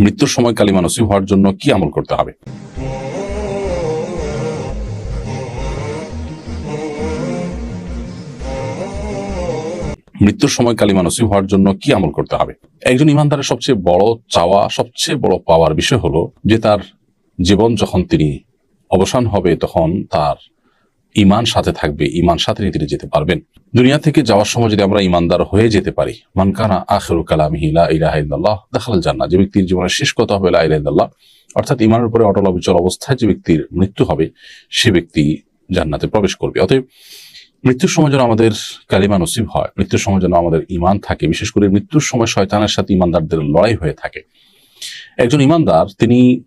মৃত্যুর সময় কালিমা নসিব হওয়ার জন্য কি আমল করতে হবে? মৃত্যুর সময় কালিমা নসিব হওয়ার জন্য কি আমল করতে হবে? একজন ইমানদারের সবচেয়ে বড় চাওয়া, সবচেয়ে বড় পাওয়ার বিষয় হলো যে তার জীবন যখন তিনি অবসান হবে তখন তার ইমান সাথে থাকবে ইমান সাথে নিয়ে তিনি যেতে পারবেন। দুনিয়া থেকে যাওয়ার সময় যদি আমরা ইমানদার হয়ে যেতে পারি মানকানা আখেরু কালামিহি লা ইলাহা ইল্লাল্লাহ দেখাল জান্নাত যে ব্যক্তির জীবনের শেষ কথা হবে ইলাহা অর্থাৎ ইমানের উপরে অটল অবিচল অবস্থায় যে ব্যক্তির মৃত্যু হবে, সে ব্যক্তি জান্নাতে প্রবেশ করবে। অতএব মৃত্যুর সময় যেন আমাদের কালিমা নসিব হয়, মৃত্যুর সময় যেন আমাদের ইমান থাকে, বিশেষ করে মৃত্যুর সময় শয়তানের সাথে ইমানদারদের লড়াই হয়ে থাকে। একজন ইমানদার তিনি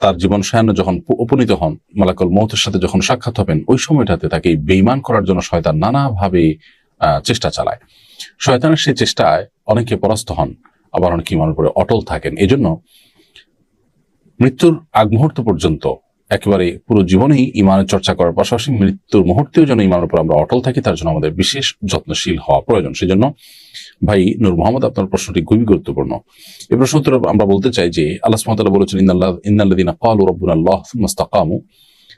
তার জীবন সায়ান্ন যখন উপনীত হন, মালাকল মৌতের সাথে যখন সাক্ষাৎ হবেন, ওই সময়টাতে তাকে বেইমান করার জন্য শয়তান নানাভাবে চেষ্টা চালায়। শয়তানের সেই চেষ্টায় অনেকে পরাস্ত হন, আবার অনেকে মনে করে অটল থাকেন। এজন্য মৃত্যুর আগ মুহূর্ত পর্যন্ত একেবারে পুরো জীবনেই ইমানের চর্চা করার পাশাপাশি মৃত্যুর মুহূর্তেও যেন ইমানের উপর আমরা অটল থাকি, তার জন্য আমাদের বিশেষ যত্নশীল হওয়া প্রয়োজন। সেজন্য ভাই নূর মোহাম্মদ, আপনার প্রশ্নটি খুবই গুরুত্বপূর্ণ। এই প্রশ্ন উত্তরে আমরা বলতে চাই যে, আল্লাহ বলেছেন সুম্মা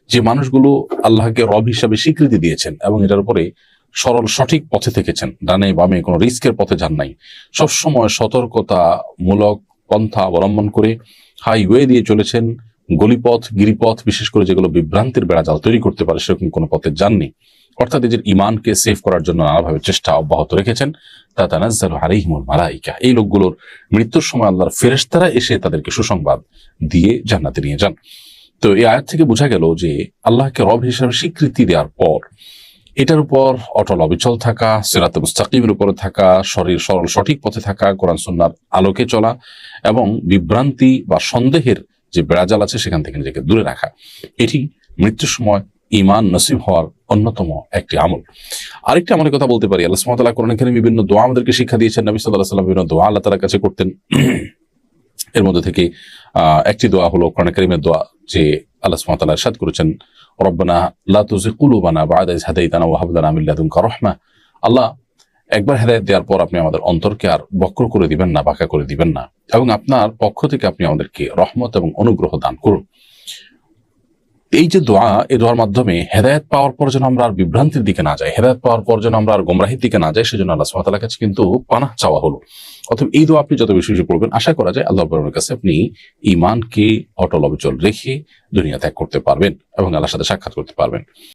যে মানুষগুলো আল্লাহকে রব হিসাবে স্বীকৃতি দিয়েছেন এবং এটার উপরে সরল, সঠিক পথে থেকেছেন, ডানে বামে কোনো রিস্কের পথে যান নাই। সবসময় সতর্কতামূলক পন্থা অবলম্বন করে হাইওয়ে দিয়ে চলেছেন গলিপথ, গিরিপথ, বিশেষ করে যেগুলো বিভ্রান্তির বেড়াজাল তৈরি করতে পারে, সেরকম কোনো পথে যাননি। অর্থাৎ নিজের ইমানকে সেভ করার জন্য নানাভাবে চেষ্টা অব্যাহত রেখেছেন, তা তানাজ্জালু আলাইহিমুল মালাইকা। এই লোকগুলোর মৃত্যুর সময় আল্লাহর ফেরেশতারা এসে তাদেরকে সুসংবাদ দিয়ে জান্নাতে নিয়ে যান। তো এই আয়াত থেকে বোঝা গেল যে আল্লাহকে রব হিসাবে স্বীকৃতি দেওয়ার পর, এটার উপর অটল অবিচল থাকা সিরাতে মুস্তাকিমের উপরে থাকা, শরীর সরল সঠিক পথে থাকা, কোরআন সুন্নার আলোকে চলা এবং বিভ্রান্তি বা সন্দেহের যে বেড়াজাল আছে সেখান থেকে নিজেকে দূরে রাখা। এটি মৃত্যুর সময় ইমান নসিব হওয়ার অন্যতম একটি আমল। আরেকটি আমলের কথা বলতে পারি। আল্লাহ তাআলা কোরআন কারীমে বিভিন্ন দোয়া আমাদেরকে শিক্ষা দিয়েছেন। নবী সাল্লাল্লাহু আলাইহি ওয়াসাল্লাম বিভিন্ন দোয়া আল্লাহ তাআলার কাছে করতেন। এর মধ্যে থেকে একটি দোয়া হলো কোরআন কারীমের দোয়া যে আল্লাহ তাআলা ইরশাদ করেছেন। রব্বানা লা তুযিগ কুলুবানা বা'দা হাদাইতানা ওয়া হাব লানা মিন লাদুনকা রাহমা। আল্লাহ একবার হেদায়েত দেওয়ার পর আপনি আমাদের অন্তরকে আর বক্র করে দিবেন না, বাঁকা করে দিবেন না। এবং আপনার পক্ষ থেকে আপনি আমাদেরকে রহমত এবং অনুগ্রহ দান করুন। এই যে দোয়া, এই দোয়ার মাধ্যমে হেদায়েত পাওয়ার পর যেন আমরা আর বিভ্রান্তির দিকে না যাই, হেদায়েত পাওয়ার পর যেন আমরা আর গোমরাহির দিকে না যাই, সেজন্য আল্লাহ তাআলার কাছে কিন্তু পানাহ চাওয়া হলো। অথবা এই দোয়া আপনি যত বেশি বেশি পড়বেন, আশা করা যায় আল্লাহ রাব্বুল কাছে আপনি ইমানকে অটল অবিচল রেখে দুনিয়া ত্যাগ করতে পারবেন এবং আল্লাহর সাথে সাক্ষাৎ করতে পারবেন।